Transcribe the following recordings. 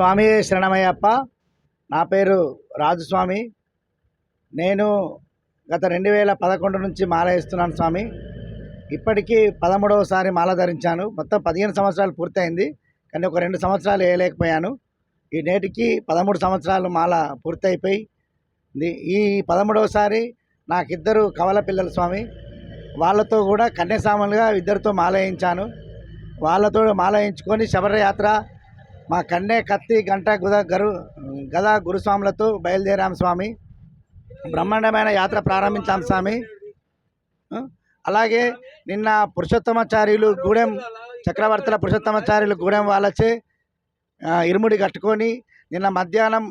స్వామి శరణమయ్యప్ప. నా పేరు రాజుస్వామి. నేను గత రెండు వేల పదకొండు నుంచి మాల వేస్తున్నాను స్వామి. ఇప్పటికీ పదమూడవసారి మాల ధరించాను. మొత్తం పదిహేను సంవత్సరాలు పూర్తయింది. కానీ ఒక రెండు సంవత్సరాలు వేయలేకపోయాను. ఈ నేటికి పదమూడు సంవత్సరాలు మాల పూర్తయిపోయి ఈ పదమూడవసారి నాకిద్దరు కవల పిల్లలు స్వామి. వాళ్ళతో కూడా కన్యాసాములుగా ఇద్దరితో మాల వేయించాను. వాళ్ళతో మాల వేయించుకొని శబరయాత్ర మా కన్నే కత్తి గంట గుద గరు గద గురుస్వాములతో బయలుదేరాం స్వామి. బ్రహ్మాండమైన యాత్ర ప్రారంభించాం స్వామి. అలాగే నిన్న పురుషోత్తమాచార్యులు గూడెం చక్రవర్తుల పురుషోత్తమాచార్యులు గూడెం వాళ్ళచే ఇరుముడి కట్టుకొని నిన్న మధ్యాహ్నం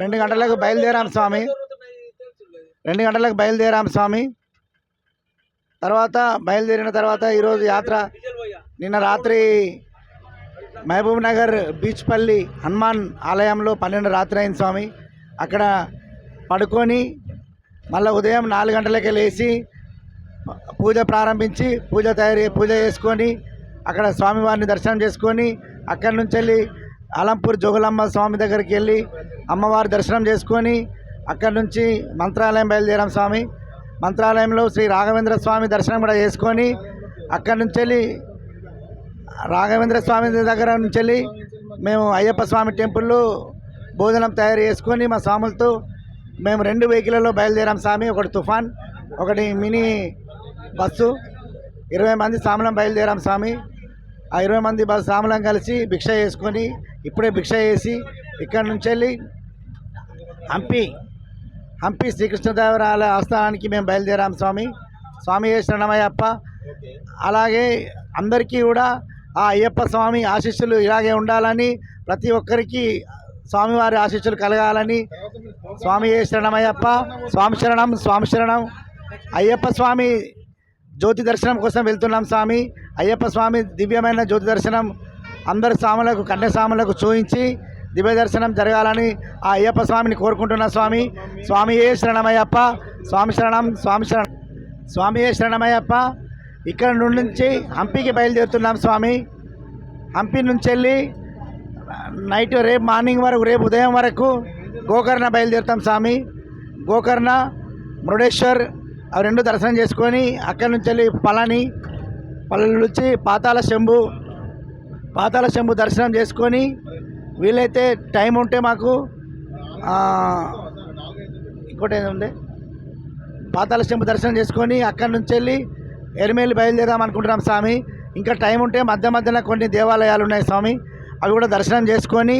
రెండు గంటలకు బయలుదేరాం స్వామి. రెండు గంటలకు బయలుదేరాం స్వామి. తర్వాత బయలుదేరిన తర్వాత ఈరోజు యాత్ర నిన్న రాత్రి మహబూబ్ నగర్ బీచ్పల్లి హనుమాన్ ఆలయంలో పన్నెండు రాత్రి అయింది స్వామి. అక్కడ పడుకొని మళ్ళీ ఉదయం నాలుగు గంటలకే లేచి పూజ ప్రారంభించి పూజ తయారీ పూజ చేసుకొని అక్కడ స్వామివారిని దర్శనం చేసుకొని అక్కడి నుంచి వెళ్ళి అలంపూర్ జోగులమ్మ స్వామి దగ్గరికి వెళ్ళి అమ్మవారి దర్శనం చేసుకొని అక్కడి నుంచి మంత్రాలయం బయలుదేరాం స్వామి. మంత్రాలయంలో శ్రీ రాఘవేంద్ర స్వామి దర్శనం కూడా చేసుకొని అక్కడి నుంచి వెళ్ళి రాఘవేంద్ర స్వామి దగ్గర నుంచి వెళ్ళి మేము అయ్యప్ప స్వామి టెంపుల్లో భోజనం తయారు చేసుకొని మా స్వాములతో మేము రెండు వెహికల్లో బయలుదేరాం స్వామి. ఒకటి తుఫాన్ ఒకటి మినీ బస్సు. ఇరవై మంది స్వాములం బయలుదేరాం స్వామి. ఆ ఇరవై మంది బస్సు స్వాములం కలిసి భిక్ష చేసుకొని ఇప్పుడే భిక్ష చేసి ఇక్కడి నుంచి వెళ్ళి హంపి హంపి శ్రీకృష్ణదేవరాయల ఆస్థానానికి మేము బయలుదేరాం స్వామి. స్వామి శరణమయ్యప్ప. అలాగే అందరికీ కూడా ఆ అయ్యప్ప స్వామి ఆశీస్సులు ఇలాగే ఉండాలని ప్రతి ఒక్కరికి స్వామివారి ఆశీస్సులు కలగాలని స్వామి శరణమయ్యప్ప? స్వామి శరణం స్వామి శరణం. అయ్యప్ప స్వామి జ్యోతి దర్శనం కోసం వెళ్తున్నాం స్వామి. అయ్యప్ప స్వామి దివ్యమైన జ్యోతి దర్శనం అందరి స్వాములకు కన్యస్వాములకు చూయించి దివ్య దర్శనం జరగాలని ఆ అయ్యప్ప స్వామిని కోరుకుంటున్నా స్వామి. స్వామి ఏ శరణమయ్యప్ప? స్వామి శరణం స్వామి శరణం. స్వామి ఏ శరణమయ్యప్ప? ఇక్కడ నుంచి హంపికి బయలుదేరుతున్నాం స్వామి. హంపి నుంచి వెళ్ళి నైట్ రేపు మార్నింగ్ వరకు రేపు ఉదయం వరకు గోకర్ణ బయలుదేరుతాం స్వామి. గోకర్ణ మురుడేశ్వర్ అవి రెండు దర్శనం చేసుకొని అక్కడి నుంచి వెళ్ళి పళని పల్లెల నుంచి పాతాల శంభు పాతాల శంభు దర్శనం చేసుకొని వీలైతే టైం ఉంటే మాకు ఇంకోటి ఏదో ఉంది? పాతాల శంభు దర్శనం చేసుకొని అక్కడి నుంచి వెళ్ళి ఎరిమేలి బయలుదేరాం అనుకుంటున్నాం స్వామి. ఇంకా టైం ఉంటే మధ్య మధ్యన కొన్ని దేవాలయాలు ఉన్నాయి స్వామి. అవి కూడా దర్శనం చేసుకొని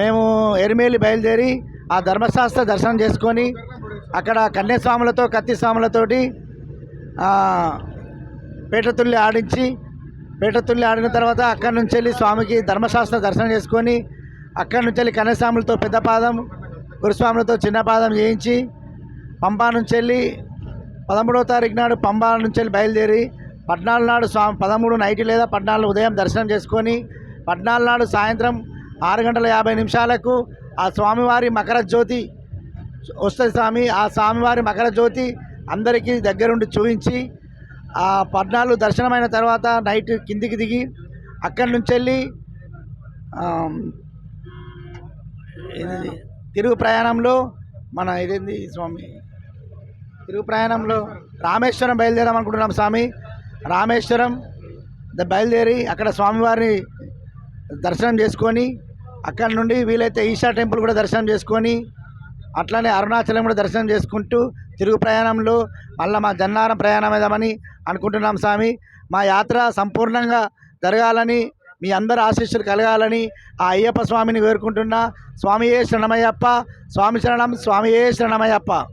మేము ఎరిమేలి బయలుదేరి ఆ ధర్మశాస్త్ర దర్శనం చేసుకొని అక్కడ కన్యాస్వాములతో కత్తి స్వాములతోటి పేటతుల్లి ఆడించి పేటతుల్లి ఆడిన తర్వాత అక్కడి నుంచి వెళ్ళి స్వామికి ధర్మశాస్త్ర దర్శనం చేసుకొని అక్కడి నుంచి వెళ్ళి కన్యాస్వాములతో పెద్ద పాదం గురుస్వాములతో చిన్న పాదం చేయించి పంపా నుంచి వెళ్ళి పదమూడవ తారీఖు నాడు పంబా నుంచి వెళ్ళి బయలుదేరి పద్నాలుగు నాడు స్వామి పదమూడు నైట్ లేదా పద్నాలుగు ఉదయం దర్శనం చేసుకొని పద్నాలుగు నాడు సాయంత్రం ఆరు గంటల యాభై నిమిషాలకు ఆ స్వామివారి మకర జ్యోతి వస్తుంది స్వామి ఆ స్వామివారి మకర జ్యోతి అందరికీ దగ్గరుండి చూపించి ఆ పద్నాలుగు దర్శనమైన తర్వాత నైట్ కిందికి దిగి అక్కడి నుంచి వెళ్ళి తిరుగు ప్రయాణంలో మన ఇదేంది స్వామి? తిరుగు ప్రయాణంలో రామేశ్వరం బయలుదేరాం అనుకుంటున్నాం స్వామి. రామేశ్వరం ద- బయలుదేరి అక్కడ స్వామివారిని దర్శనం చేసుకొని అక్కడ నుండి వీలైతే ఈశా టెంపుల్ కూడా దర్శనం చేసుకొని అట్లనే అరుణాచలం కూడా దర్శనం చేసుకుంటూ తిరుగు ప్రయాణంలో మళ్ళీ మా జన్నారం ప్రయాణం ఏదామని అనుకుంటున్నాం స్వామి. మా యాత్ర సంపూర్ణంగా జరగాలని మీ అందరి ఆశీస్సులు కలగాలని ఆ అయ్యప్ప స్వామిని వేడుకుంటున్నా. స్వామియే శరణమయ్యప్ప. స్వామి శరణం స్వామియే శరణమయ్యప్ప.